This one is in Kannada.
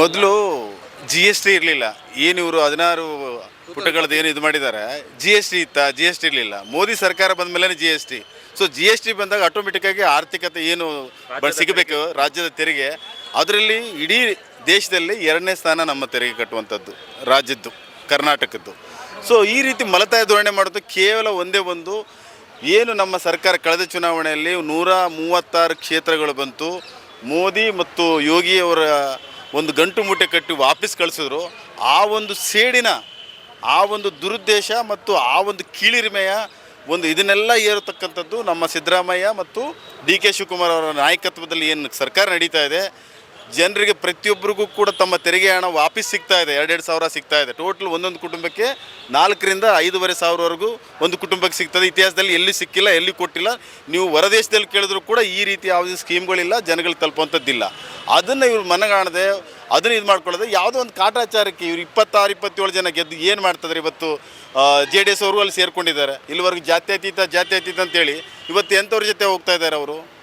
ಮೊದಲು ಜಿ ಎಸ್ ಟಿ ಇರಲಿಲ್ಲ. ಏನು ಇವರು ಹದಿನಾರು ಪುಟಗಳದ್ದು ಏನು ಇದು ಮಾಡಿದ್ದಾರೆ ಜಿ ಎಸ್ ಟಿ ಇತ್ತಾ ಜಿ ಎಸ್ ಟಿ ಇರಲಿಲ್ಲ. ಮೋದಿ ಸರ್ಕಾರ ಬಂದ ಮೇಲೆ G S T so G S T ಬಂದಾಗ ಆಟೋಮೆಟಿಕ್ಕಾಗಿ ಆರ್ಥಿಕತೆ ಏನು ಸಿಗಬೇಕು ರಾಜ್ಯದ ತೆರಿಗೆ. ಅದರಲ್ಲಿ ಇಡೀ ದೇಶದಲ್ಲಿ ಎರಡನೇ ಸ್ಥಾನ ನಮ್ಮ ತೆರಿಗೆ ಕಟ್ಟುವಂಥದ್ದು ರಾಜ್ಯದ್ದು ಕರ್ನಾಟಕದ್ದು. ಸೊ ಈ ರೀತಿ ಮಲತಾಯ ಧೋರಣೆ ಮಾಡೋದು ಕೇವಲ ಒಂದೇ ಒಂದು ಏನು ನಮ್ಮ ಸರ್ಕಾರ ಕಳೆದ ಚುನಾವಣೆಯಲ್ಲಿ ನೂರ ಮೂವತ್ತಾರು ಕ್ಷೇತ್ರಗಳು ಬಂತು. ಮೋದಿ ಮತ್ತು ಯೋಗಿಯವರ ಒಂದು ಗಂಟು ಮೂಟೆ ಕಟ್ಟಿ ವಾಪಸ್ ಕಳಿಸಿದ್ರು. ಆ ಒಂದು ಸೇಡಿನ, ಆ ಒಂದು ದುರುದ್ದೇಶ ಮತ್ತು ಆ ಒಂದು ಕೀಳಿರಿಮೆಯ ಒಂದು ಇದನ್ನೆಲ್ಲ ಏರತಕ್ಕಂಥದ್ದು ನಮ್ಮ ಸಿದ್ದರಾಮಯ್ಯ ಮತ್ತು ಡಿ ಕೆ ಶಿವಕುಮಾರ್ ಅವರ ನಾಯಕತ್ವದಲ್ಲಿ ಏನು ಸರ್ಕಾರ ನಡೀತಾ ಇದೆ. ಜನರಿಗೆ ಪ್ರತಿಯೊಬ್ಬರಿಗೂ ಕೂಡ ತಮ್ಮ ತೆರಿಗೆ ಹಣ ವಾಪಸ್ ಸಿಗ್ತಾ ಇದೆ. ಎರಡೆರಡು ಸಾವಿರ ಸಿಗ್ತಾ ಇದೆ. ಟೋಟಲ್ ಒಂದೊಂದು ಕುಟುಂಬಕ್ಕೆ ನಾಲ್ಕರಿಂದ ಐದೂವರೆ ಸಾವಿರವರೆಗೂ ಒಂದು ಕುಟುಂಬಕ್ಕೆ ಸಿಗ್ತದೆ. ಇತಿಹಾಸದಲ್ಲಿ ಎಲ್ಲಿ ಸಿಕ್ಕಿಲ್ಲ, ಎಲ್ಲಿ ಕೊಟ್ಟಿಲ್ಲ. ನೀವು ಹೊರದೇಶದಲ್ಲಿ ಕೇಳಿದ್ರು ಕೂಡ ಈ ರೀತಿ ಯಾವುದೇ ಸ್ಕೀಮ್ಗಳಿಲ್ಲ ಜನಗಳಿಗೆ ತಲುಪುವಂಥದ್ದಿಲ್ಲ. ಅದನ್ನು ಇವ್ರು ಮನಗಾಣದೆ, ಅದನ್ನು ಇದು ಮಾಡ್ಕೊಳ್ಳೋದು, ಯಾವುದೋ ಒಂದು ಕಾಟಾಚಾರಕ್ಕೆ ಇವ್ರು ಇಪ್ಪತ್ತಾರು, ಇಪ್ಪತ್ತೇಳು ಜನ ಗೆದ್ದು ಏನು ಮಾಡ್ತಿದ್ದಾರೆ ಇವತ್ತು ಜೆ ಡಿ ಎಸ್ ಅವರು ಅಲ್ಲಿ ಸೇರ್ಕೊಂಡಿದ್ದಾರೆ. ಇಲ್ಲಿವರೆಗೂ ಜಾತ್ಯತೀತ ಜಾತ್ಯತೀತ ಅಂತೇಳಿ ಇವತ್ತು ಎಂಥವ್ರ ಜೊತೆ ಹೋಗ್ತಾ ಇದ್ದಾರೆ ಅವರು?